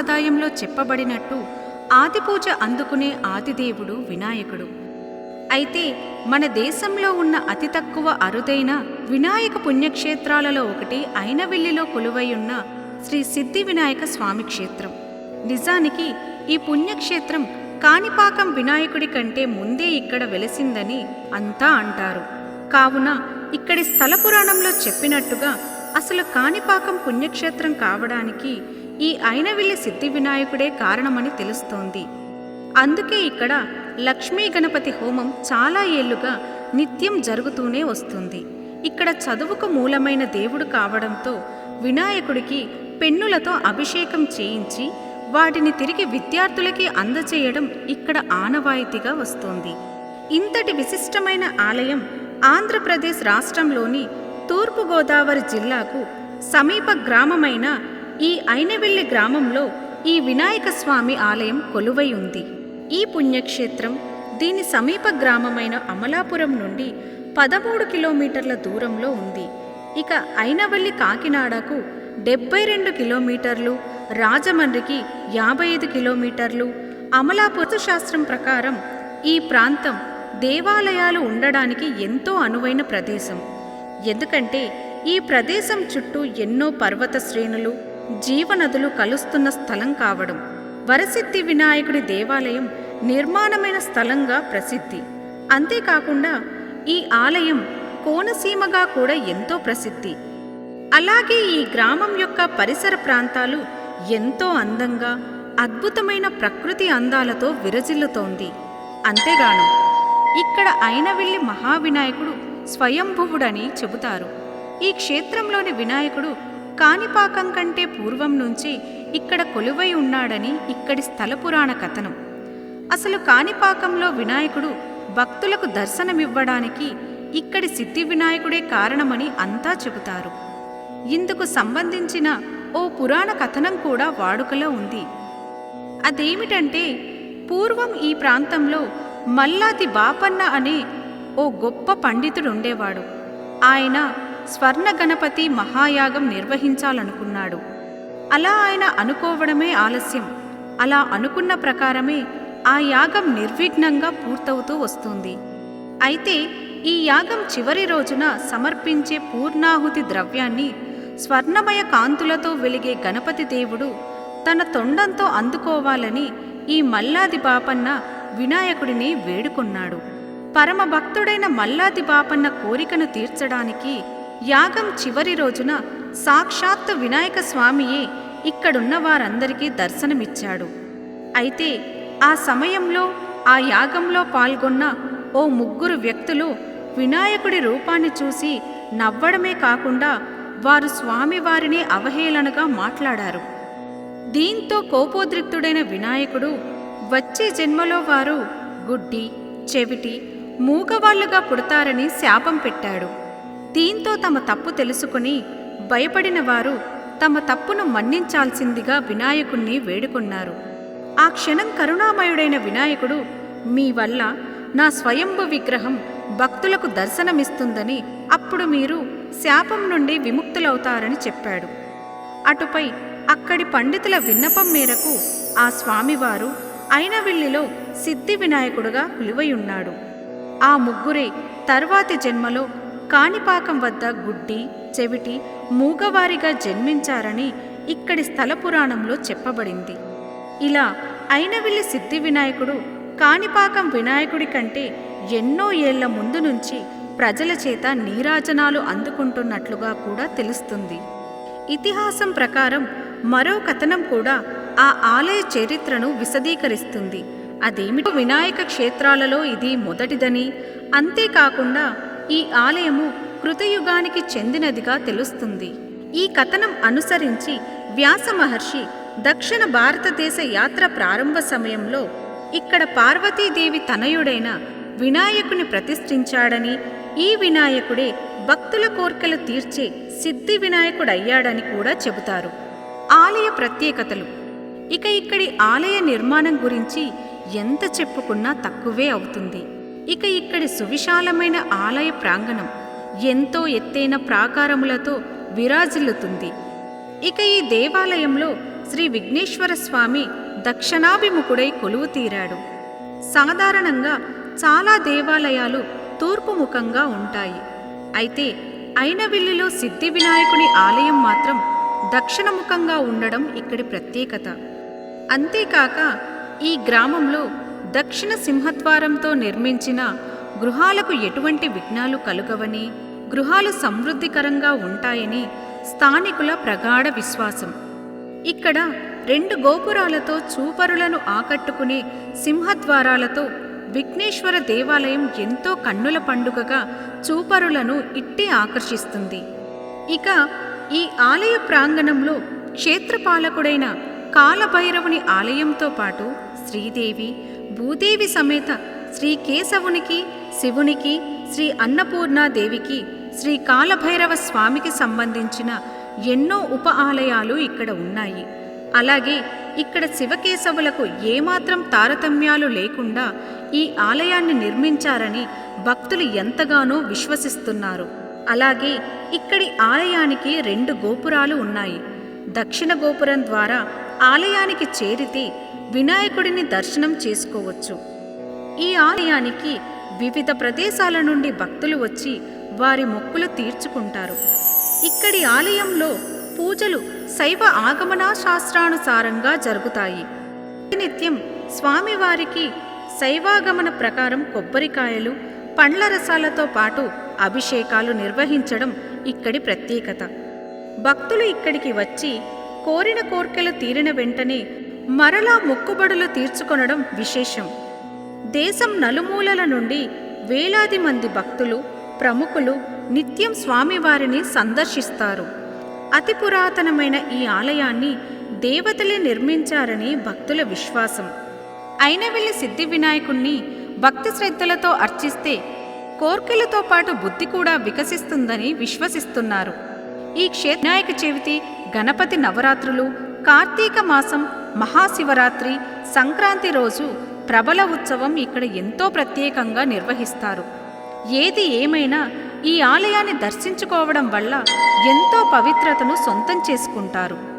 సాంప్రదాయంలో చెప్పబడినట్టు ఆదిపూజ అందుకునే ఆదిదేవుడు వినాయకుడు. అయితే మన దేశంలో ఉన్న అతి తక్కువ అరుదైన వినాయక పుణ్యక్షేత్రాలలో ఒకటి అయినవిల్లిలో కొలువైయున్న శ్రీ సిద్ధి వినాయక స్వామి క్షేత్రం. నిజానికి ఈ పుణ్యక్షేత్రం కాణిపాకం వినాయకుడి కంటే ముందే ఇక్కడ వెలసిందని అంతా అంటారు. కావున ఇక్కడి స్థల పురాణంలో చెప్పినట్టుగా అసలు కాణిపాకం పుణ్యక్షేత్రం కావడానికి ఈ అయినవిల్లి సిద్ధి వినాయకుడే కారణమని తెలుస్తోంది. అందుకే ఇక్కడ లక్ష్మీ గణపతి హోమం చాలా ఏళ్ళుగా నిత్యం జరుగుతూనే వస్తుంది. ఇక్కడ చదువుకు మూలమైన దేవుడు కావడంతో వినాయకుడికి పెన్నులతో అభిషేకం చేయించి వాటిని తిరిగి విద్యార్థులకి అందచేయడం ఇక్కడ ఆనవాయితీగా వస్తోంది. ఇంతటి విశిష్టమైన ఆలయం ఆంధ్రప్రదేశ్ రాష్ట్రంలోని తూర్పుగోదావరి జిల్లాకు సమీప గ్రామమైన ఈ ఐనవెల్లి గ్రామంలో ఈ వినాయక స్వామి ఆలయం కొలువై ఉంది. ఈ పుణ్యక్షేత్రం దీని సమీప గ్రామమైన అమలాపురం నుండి పదమూడు కిలోమీటర్ల దూరంలో ఉంది. ఇక అయినవల్లి కాకినాడకు డెబ్బై రెండు కిలోమీటర్లు రాజమండ్రికి యాభై ఐదు కిలోమీటర్లు అమలాపుర శాస్త్రం ప్రకారం ఈ ప్రాంతం దేవాలయాలు ఉండడానికి ఎంతో అనువైన ప్రదేశం. ఎందుకంటే ఈ ప్రదేశం చుట్టూ ఎన్నో పర్వత శ్రేణులు జీవనదులు కలుస్తున్న స్థలం కావడం వరసిద్ధి వినాయకుడి దేవాలయం నిర్మాణమైన స్థలంగా ప్రసిద్ధి. అంతేకాకుండా ఈ ఆలయం కోనసీమగా కూడా ఎంతో ప్రసిద్ధి. అలాగే ఈ గ్రామం యొక్క పరిసర ప్రాంతాలు ఎంతో అందంగా అద్భుతమైన ప్రకృతి అందాలతో విరజిల్లుతోంది. అంతేగాను ఇక్కడ అయినవిల్లి మహావినాయకుడు స్వయంభువుడని చెబుతారు. ఈ క్షేత్రంలోని వినాయకుడు కాణిపాకం కంటే పూర్వం నుంచి ఇక్కడ కొలువై ఉన్నాడని ఇక్కడి స్థల పురాణ కథనం. అసలు కాణిపాకంలో వినాయకుడు భక్తులకు దర్శనమివ్వడానికి ఇక్కడి సిద్ధి వినాయకుడే కారణమని అంతా చెబుతారు. ఇందుకు సంబంధించిన ఓ పురాణ కథనం కూడా వాడుకలో ఉంది. అదేమిటంటే పూర్వం ఈ ప్రాంతంలో మల్లాది బాపన్న అనే ఓ గొప్ప పండితుడుండేవాడు. ఆయన స్వర్ణ గణపతి మహాయాగం నిర్వహించాలనుకున్నాడు. అలా ఆయన అనుకోవడమే ఆలస్యం. అలా అనుకున్న ప్రకారమే ఆ యాగం నిర్విఘ్నంగా పూర్తవుతూ వస్తుంది. అయితే ఈ యాగం చివరి రోజున సమర్పించే పూర్ణాహుతి ద్రవ్యాన్ని స్వర్ణమయ కాంతులతో వెలిగే గణపతి దేవుడు తన తొండంతో అందుకోవాలని ఈ మల్లాది బాపన్న వినాయకుడిని వేడుకొన్నాడు. పరమభక్తుడైన మల్లాది బాపన్న కోరికను తీర్చడానికి యాగం చివరి రోజున సాక్షాత్తు వినాయక స్వామియే ఇక్కడున్న వారందరికీ దర్శనమిచ్చాడు. అయితే ఆ సమయంలో ఆ యాగంలో పాల్గొన్న ఓ ముగ్గురు వ్యక్తులు వినాయకుడి రూపాన్ని చూసి నవ్వడమే కాకుండా వారు స్వామివారిని అవహేళనగా మాట్లాడారు. దీంతో కోపోద్రిక్తుడైన వినాయకుడు వచ్చే జన్మలో వారు గుడ్డి చెవిటి మూగవాళ్ళుగా పుడతారని శాపం పెట్టాడు. దీంతో తమ తప్పు తెలుసుకుని భయపడిన వారు తమ తప్పును మన్నించాల్సిందిగా వినాయకుణ్ణి వేడుకున్నారు. ఆ క్షణం కరుణామయుడైన వినాయకుడు మీ వల్ల నా స్వయంభు విగ్రహం భక్తులకు దర్శనమిస్తుందని అప్పుడు మీరు శాపం నుండి విముక్తులవుతారని చెప్పాడు. అటుపై అక్కడి పండితుల విన్నపం మేరకు ఆ స్వామివారు అయినవిల్లిలో సిద్ధి వినాయకుడుగా కొలువయున్నాడు ఆ ముగ్గురే తర్వాతి జన్మలో కాణిపాకం వద్ద గుడ్డి చెవిటి మూగవారిగా జన్మించారని ఇక్కడి స్థల పురాణంలో చెప్పబడింది. ఇలా అయినవిల్లి సిద్ధి వినాయకుడు కాణిపాకం వినాయకుడి కంటే ఎన్నో ఏళ్ళ ముందు నుంచి ప్రజల చేత నీరాజనాలు అందుకుంటున్నట్లుగా కూడా తెలుస్తుంది. ఇతిహాసం ప్రకారం మరో కథనం కూడా ఆ ఆలయ చరిత్రను విశదీకరిస్తుంది. అదేమిటో వినాయక క్షేత్రాలలో ఇది మొదటిదని అంతేకాకుండా ఈ ఆలయము కృతయుగానికి చెందినదిగా తెలుస్తుంది. ఈ కథనం అనుసరించి వ్యాస మహర్షి దక్షిణ భారతదేశ యాత్ర ప్రారంభ సమయంలో ఇక్కడ పార్వతీదేవి తనయుడైన వినాయకుని ప్రతిష్ఠించాడని ఈ వినాయకుడే భక్తుల కోర్కెలు తీర్చే సిద్ధి వినాయకుడయ్యాడని కూడా చెబుతారు. ఆలయ ప్రత్యేకతలు. ఇక ఇక్కడి ఆలయ నిర్మాణం గురించి ఎంత చెప్పుకున్నా తక్కువే అవుతుంది. ఇక ఇక్కడి సువిశాలమైన ఆలయ ప్రాంగణం ఎంతో ఎత్తైన ప్రాకారములతో విరాజిల్లుతుంది. ఇక ఈ దేవాలయంలో శ్రీ విఘ్నేశ్వర స్వామి దక్షిణాభిముఖుడై కొలువు తీరాడు. సాధారణంగా చాలా దేవాలయాలు తూర్పు ముఖంగా ఉంటాయి. అయితే అయినవిల్లిలో సిద్ధి వినాయకుని ఆలయం మాత్రం దక్షిణముఖంగా ఉండడం ఇక్కడి ప్రత్యేకత. అంతేకాక ఈ గ్రామంలో దక్షిణ సింహద్వారంతో నిర్మించిన గృహాలకు ఎటువంటి విఘ్నాలు కలుగవని గృహాలు సమృద్ధికరంగా ఉంటాయని స్థానికుల ప్రగాఢ విశ్వాసం. ఇక్కడ రెండు గోపురాలతో చూపరులను ఆకట్టుకునే సింహద్వారాలతో విఘ్నేశ్వర దేవాలయం ఎంతో కన్నుల పండుగగా చూపరులను ఇట్టి ఆకర్షిస్తుంది. ఇక ఈ ఆలయ ప్రాంగణంలో క్షేత్రపాలకుడైన కాలభైరవుని ఆలయంతో పాటు శ్రీదేవి భూదేవి సమేత శ్రీ కేశవునికి శివునికి శ్రీ అన్నపూర్ణాదేవికి శ్రీ కాలభైరవ స్వామికి సంబంధించిన ఎన్నో ఉప ఆలయాలు ఇక్కడ ఉన్నాయి. అలాగే ఇక్కడ శివకేశవులకు ఏమాత్రం తారతమ్యాలు లేకుండా ఈ ఆలయాన్ని నిర్మించారని భక్తులు ఎంతగానో విశ్వసిస్తున్నారు. అలాగే ఇక్కడి ఆలయానికి రెండు గోపురాలు ఉన్నాయి. దక్షిణ గోపురం ద్వారా ఆలయానికి చేరితే వినాయకుడిని దర్శనం చేసుకోవచ్చు. ఈ ఆలయానికి వివిధ ప్రదేశాల నుండి భక్తులు వచ్చి వారి మొక్కులు తీర్చుకుంటారు. ఇక్కడి ఆలయంలో పూజలు శైవ ఆగమన శాస్త్రానుసారంగా జరుగుతాయి. నిత్యం స్వామివారికి శైవాగమన ప్రకారం కొబ్బరికాయలు పండ్ల రసాలతో పాటు అభిషేకాలు నిర్వహించడం ఇక్కడి ప్రత్యేకత. భక్తులు ఇక్కడికి వచ్చి కోరిన కోర్కెలు తీరిన వెంటనే మరలా మొక్కుబడులు తీర్చుకొనడం విశేషం. దేశం నలుమూలల నుండి వేలాది మంది భక్తులు ప్రముఖులు నిత్యం స్వామివారిని సందర్శిస్తారు. అతి పురాతనమైన ఈ ఆలయాన్ని దేవతలే నిర్మించారని భక్తుల విశ్వాసం. అయినవెల్లి సిద్ధి వినాయకుణ్ణి భక్తి శ్రద్ధలతో అర్చిస్తే కోర్కెలతో పాటు బుద్ధి కూడా వికసిస్తుందని విశ్వసిస్తున్నారు. ఈ క్షేత్ర వినాయక చవితి గణపతి నవరాత్రులు కార్తీక మాసం మహాశివరాత్రి సంక్రాంతి రోజు ప్రబల ఉత్సవం ఇక్కడ ఎంతో ప్రత్యేకంగా నిర్వహిస్తారు. ఏది ఏమైనా ఈ ఆలయాన్ని దర్శించుకోవడం వల్ల ఎంతో పవిత్రతను సొంతం చేసుకుంటారు.